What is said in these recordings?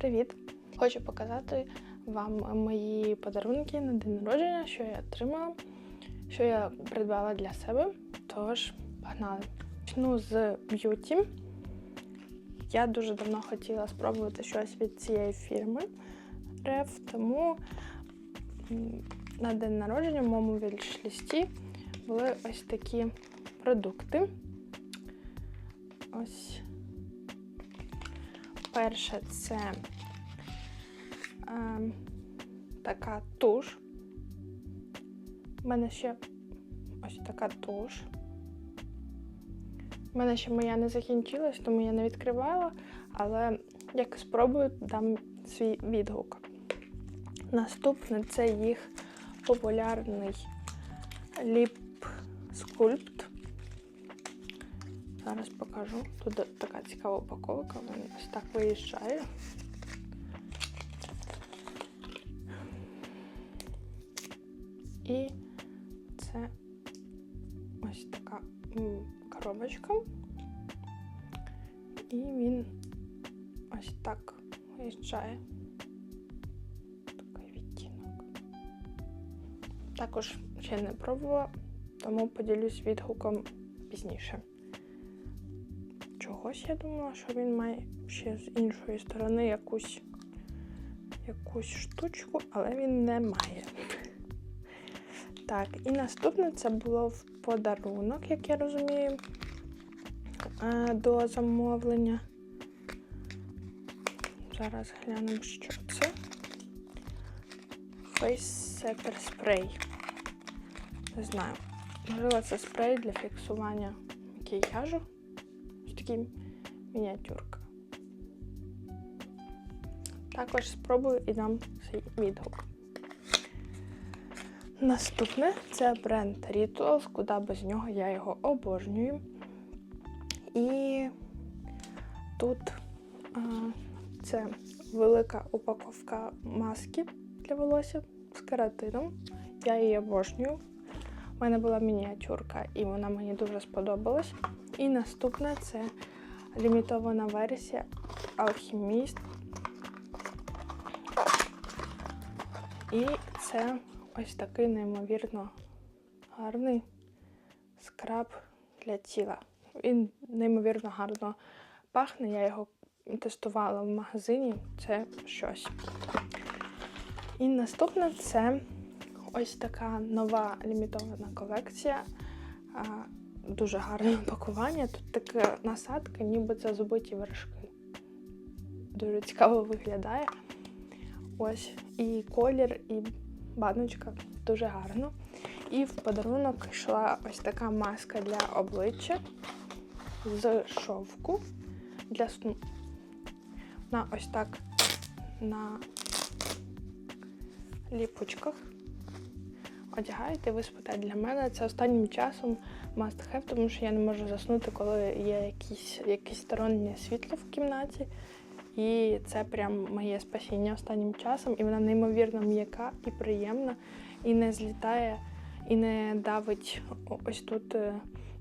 Привіт! Хочу показати вам мої подарунки на день народження, що я отримала, що я придбала для себе. Тож, погнали. Почну з б'юті. Я дуже давно хотіла спробувати щось від цієї фірми Рев, тому на день народження в моєму вільш-лісті були ось такі продукти. Ось перше це е, така туш. У мене ще ось така туш. У мене ще моя не закінчилась, тому я не відкривала, але як спробую, дам свій відгук. Наступне це їх популярний ліп скульпт. Зараз покажу. Тут така цікава упаковка, він ось так виїжджає. І це ось така коробочка. І він ось так виїжджає. Такий відтінок. Також ще не пробувала, тому поділюсь відгуком пізніше. Чогось я думала, що він має ще з іншої сторони якусь, якусь штучку, але він не має. Так, і наступне це було в подарунок, як я розумію, до замовлення. Зараз глянемо, що це. Face Setter Spray. Не знаю. Можливо, це спрей для фіксування макіяжу. Ось мініатюрка. Також спробую і дам свій відгук. Наступне це бренд Rituals, куди без нього я його обожнюю. І тут а, це велика упаковка маски для волосся з кератином. Я її обожнюю. У мене була мініатюрка, і вона мені дуже сподобалась. І наступне це лімітована версія Alchemist. І це ось такий неймовірно гарний скраб для тіла. Він неймовірно гарно пахне. Я його тестувала в магазині. Це щось. І наступне це ось така нова лімітована колекція. Дуже гарне пакування. Тут така насадка, ніби це забиті вершки. Дуже цікаво виглядає. Ось і колір, і баночка дуже гарно. І в подарунок йшла ось така маска для обличчя з шовку для сну. Вона ось так на ліпучках. Одягаєте, ви спите. Для мене це останнім часом must have, тому що я не можу заснути, коли є якісь, якісь стороннє світло в кімнаті. І це прям моє спасіння останнім часом. І вона неймовірно м'яка і приємна, і не злітає, і не давить. Ось тут е,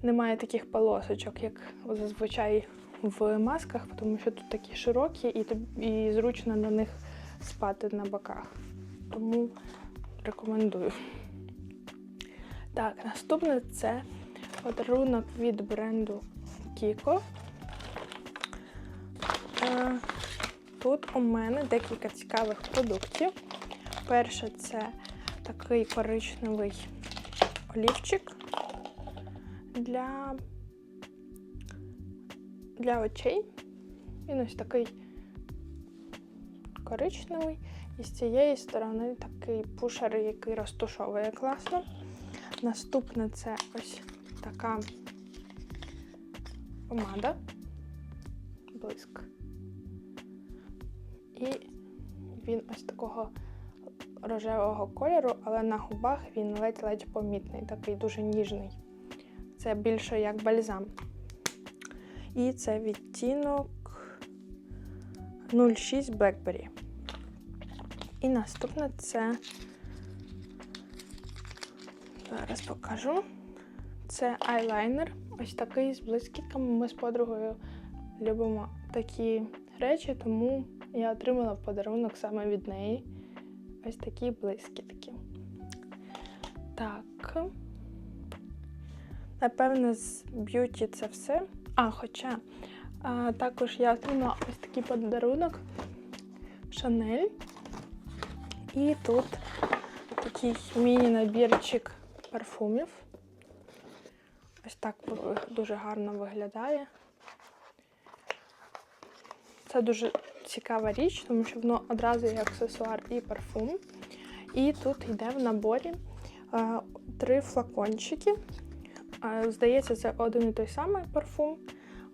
немає таких полосочок, як зазвичай в масках, тому що тут такі широкі і, і зручно на них спати на боках. Тому рекомендую. Так, наступне це подарунок від бренду Kiko. Е, Тут у мене декілька цікавих продуктів. Перше це такий коричневий олівчик для, для очей. Він ось такий коричневий. І з цієї сторони такий пушер, який розтушовує класно. Наступне це ось така помада. Блиск. І він ось такого рожевого кольору, але на губах він ледь-ледь помітний, такий дуже ніжний. Це більше як бальзам. І це відтінок 06 Blackberry. І наступне це. Зараз покажу. Це айлайнер. Ось такий з блискітками. Ми з подругою любимо такі речі, тому Я отримала в подарунок саме від неї. Ось такі блискітки. Так. Напевно, з б'юті це все. А, хоча а, також я отримала ось такий подарунок Шанель. І тут такий міні-набірчик парфумів. Ось так дуже гарно виглядає. Це дуже цікава річ, тому що воно одразу є аксесуар і парфум. І тут йде в наборі е, три флакончики. Е, здається, це один і той самий парфум.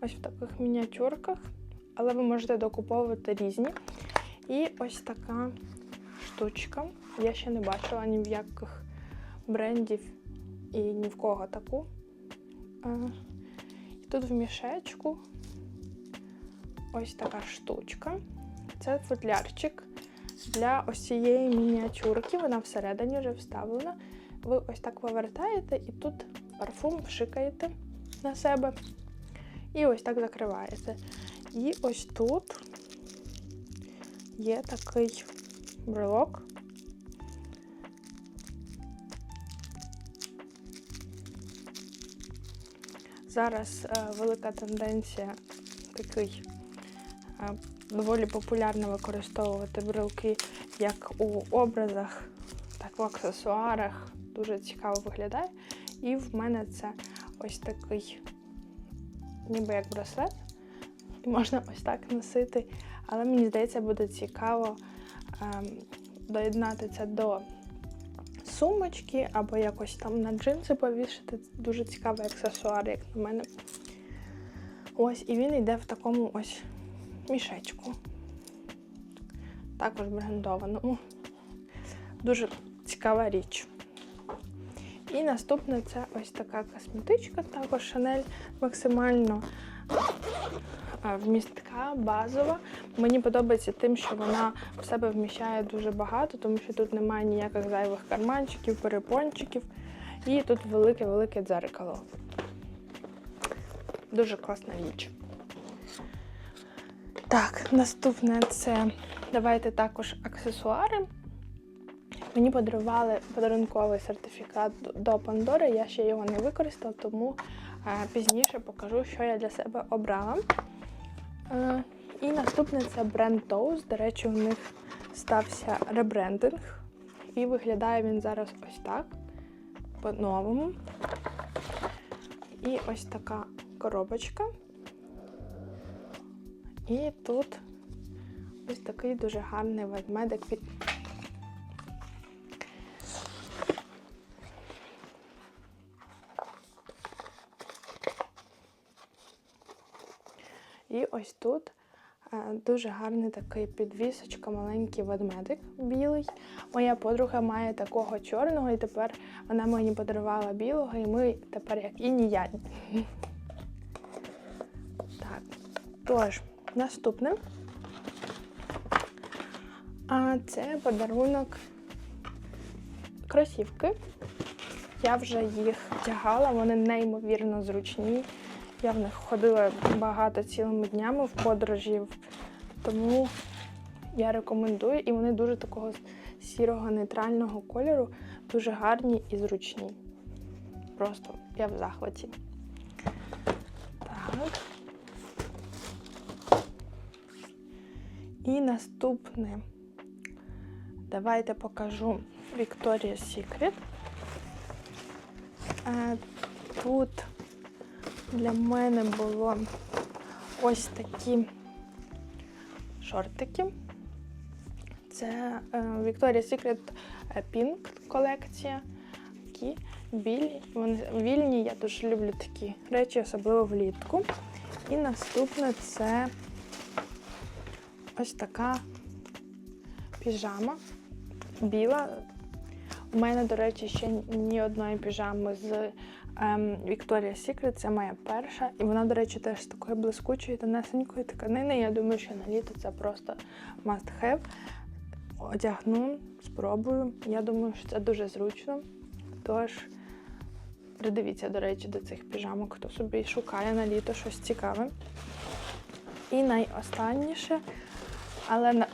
Ось в таких мініатюрках, але ви можете докуповувати різні. І ось така штучка. Я ще не бачила ні в яких брендів і ні в кого таку. І тут в мішечку ось така штучка. Це футлярчик для ось цієї мініатюрки. Вона всередині вже вставлена. Ви ось так повертаєте і тут парфум вшикаєте на себе. І ось так закриваєте. І ось тут є такий брелок. Зараз е, велика тенденція такий е, доволі популярно використовувати брелки як у образах, так в аксесуарах. Дуже цікаво виглядає. І в мене це ось такий, ніби як браслет. І можна ось так носити. Але мені здається, буде цікаво ем, доєднати це до сумочки або якось там на джинси повішати. Дуже цікавий аксесуар, як на мене. Ось, і він йде в такому ось мішечку. Також брендованому. Дуже цікава річ. І наступне це ось така косметичка, також Шанель максимально вмістка, базова. Мені подобається тим, що вона в себе вміщає дуже багато, тому що тут немає ніяких зайвих карманчиків, перепончиків. І тут велике-велике дзеркало. Дуже класна річ. Так, наступне це давайте також аксесуари. Мені подарували подарунковий сертифікат до Пандори, я ще його не використала, тому е, пізніше покажу, що я для себе обрала. Е, і наступне це бренд Toast. До речі, у них стався ребрендинг. І виглядає він зараз ось так, по-новому. І ось така коробочка. І тут ось такий дуже гарний ведмедик від. І ось тут е, дуже гарний такий підвісочка, маленький ведмедик білий. Моя подруга має такого чорного, і тепер вона мені подарувала білого, і ми тепер як і ніяк. Так, тож, наступне. А це подарунок кросівки. Я вже їх вдягала, вони неймовірно зручні. Я в них ходила багато цілими днями в подорожі, тому я рекомендую, і вони дуже такого сірого нейтрального кольору, дуже гарні і зручні. Просто я в захваті. Так. І наступне. Давайте покажу Victoria's Secret. Е, тут для мене було ось такі шортики. Це е, Victoria's Secret Pink колекція. Такі білі. Вони вільні, я дуже люблю такі речі, особливо влітку. І наступне це ось така піжама біла. У мене, до речі, ще ні одної піжами з ем, Victoria's Secret, це моя перша. І вона, до речі, теж з такої блискучої тонесенької тканини. Я думаю, що на літо це просто must have. Одягну, спробую. Я думаю, що це дуже зручно. Тож, придивіться, до речі, до цих піжамок, хто собі шукає на літо щось цікаве. І найостанніше але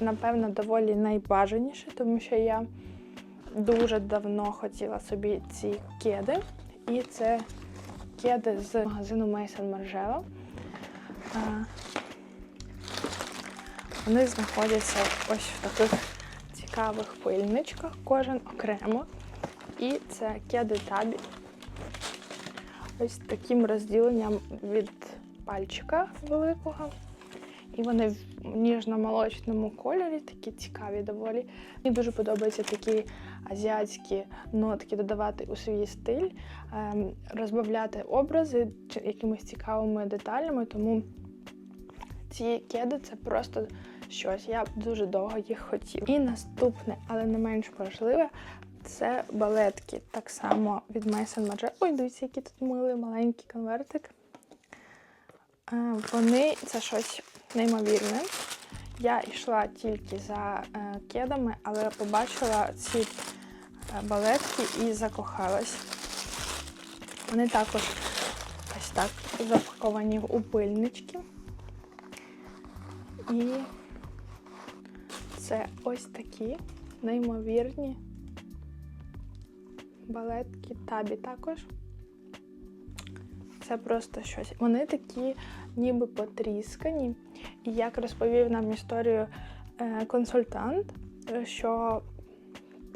напевно доволі найбажаніше, тому що я дуже давно хотіла собі ці кеди. І це кеди з магазину Mason Margiela. Вони знаходяться ось в таких цікавих пильничках, кожен окремо. І це кеди табі. Ось таким розділенням від пальчика великого. І вони в ніжно-молочному кольорі, такі цікаві доволі. Мені дуже подобаються такі азіатські нотки додавати у свій стиль, ем, розбавляти образи якимись цікавими деталями. Тому ці кеди це просто щось. Я дуже довго їх хотів. І наступне, але не менш важливе, це балетки. Так само від Mason Margiela. Ой, дивіться, які тут мили, маленький конвертик. Е, Вони це щось неймовірне. Я йшла тільки за е, кедами, але побачила ці е, балетки і закохалась. Вони також ось так запаковані у пильнички. І це ось такі неймовірні балетки табі також. Це просто щось. Вони такі ніби потріскані. Як розповів нам історію е, консультант, що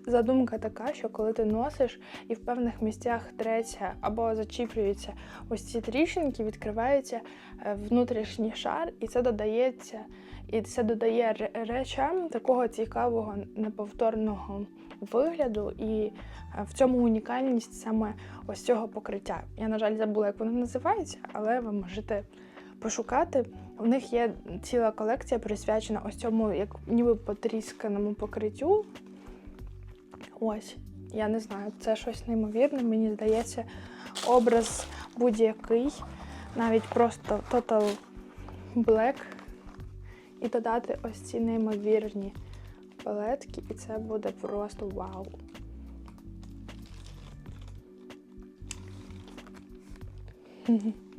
задумка така, що коли ти носиш і в певних місцях треться або зачіплюються ось ці тріщинки, відкривається е, внутрішній шар, і це додається, і це додає речам такого цікавого неповторного вигляду. І е, в цьому унікальність саме ось цього покриття. Я, на жаль, забула, як воно називається, але ви можете пошукати. У них є ціла колекція присвячена ось цьому, як ніби потрісканому покриттю. Ось, я не знаю, це щось неймовірне. Мені здається, образ будь-який, навіть просто Total Black, і додати ось ці неймовірні палетки, і це буде просто вау.